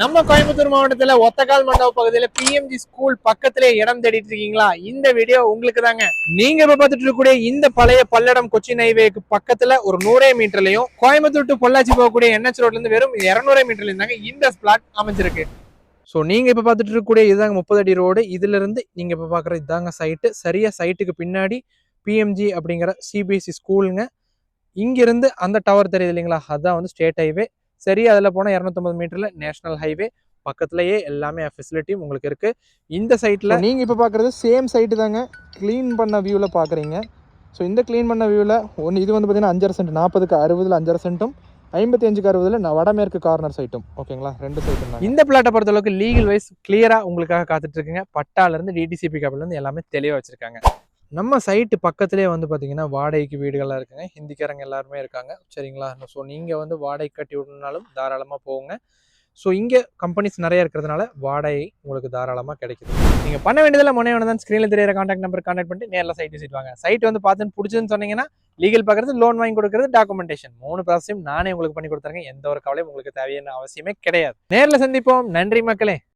நம்ம கோயம்புத்தூர் மாவட்டத்துல ஒத்தக்கால் மண்டப பகுதியில பிஎம்ஜி ஸ்கூல் பக்கத்திலே இடம் தேடிட்டு இருக்கீங்களா? இந்த வீடியோ உங்களுக்கு தாங்க. நீங்க இப்ப பார்த்துட்டு இருக்கக்கூடிய இந்த பழைய பல்லடம் கொச்சின் ஹைவேக்கு பக்கத்துல ஒரு நூறே மீட்டர்லயும் கோயம்புத்தூர் டு பொள்ளாச்சி போகக்கூடிய என்எச் ரோட்ல இருந்து வெறும் இருநூறு மீட்டர்லயும் தாங்க இந்த ஸ்பிளாட் அமைஞ்சிருக்கு. ஸோ நீங்கள் இப்போ பார்த்துட்டு இருக்கக்கூடிய இதுதாங்க முப்பது அடி ரோடு இதுலேருந்து நீங்கள் இப்போ பார்க்குற இதாங்க சைட்டு சரியாக சைட்டுக்கு பின்னாடி பிஎம்ஜி அப்படிங்கிற சிபிஎஸ்சி ஸ்கூலுங்க இங்கிருந்து அந்த டவர் தெரியுது இல்லைங்களா? அதான் வந்து ஸ்டேட் ஹைவே சரி அதில் போனால் இரநூத்தம்பது மீட்டரில் நேஷனல் ஹைவே. பக்கத்துலேயே எல்லாமே ஃபெசிலிட்டியும் உங்களுக்கு இருக்குது இந்த சைட்டில் நீங்கள் இப்போ பார்க்குறது சேம் சைட்டு தாங்க. க்ளீன் பண்ண வியூவில் பார்க்குறீங்க ஸோ இந்த க்ளீன் பண்ண வியூவில் ஒன்று இது வந்து பார்த்தீங்கன்னா அஞ்சரை சென்ட் நாற்பதுக்கு அறுபதில் அஞ்சரை சென்ட்டும் ஐம்பத்தி அஞ்சுக்கு அறுபதில் நான் வடமேற்கு கார்னர் சைட்டும் ஓகேங்களா ரெண்டு சைட்டும் இந்த பிளாட்டை பொறுத்தளவுக்கு லீகல் வைஸ் கிளியராக உங்களுக்காக காத்துட்டு இருக்குங்க. பட்டாலேருந்து டிடிசிபி இருந்து எல்லாமே தெளிவாக வச்சுருக்காங்க. நம்ம சைட்டு பக்கத்துலேயே வந்து பார்த்தீங்கன்னா வாடகைக்கு வீடுகள்லாம் இருக்குங்க. ஹிந்திக்காரங்க எல்லாருமே இருக்காங்க. சரிங்களா? ஸோ நீங்கள் வந்து வாடகை கட்டி விடணுனாலும் தாராளமாக போங்க. ஸோ இங்கே கம்பெனிஸ் நிறைய இருக்கிறதுனால வாடகை உங்களுக்கு தாராளமாக கிடைக்குது. நீங்கள் பண்ண வேண்டியதில் முன்னே தான் ஸ்க்ரீனில் தெரியிற காண்டாக்ட் நம்பர் காண்டாக்ட் பண்ணிட்டு நேரில் சைட் விசிட் வாங்க. சைட் வந்து பார்த்துன்னு பிடிச்சதுன்னு சொன்னீங்கன்னா லீகல் பார்க்குறது லோன் வாங்கி கொடுக்குறது டாக்குமெண்டேஷன் மூணு ப்ராசஸையும் நானே உங்களுக்கு பண்ணி கொடுத்துருங்க எந்த ஒரு கவலையும் உங்களுக்கு தேவையான அவசியமே கிடையாது. நேரில் சந்திப்போம். நன்றி மக்களே.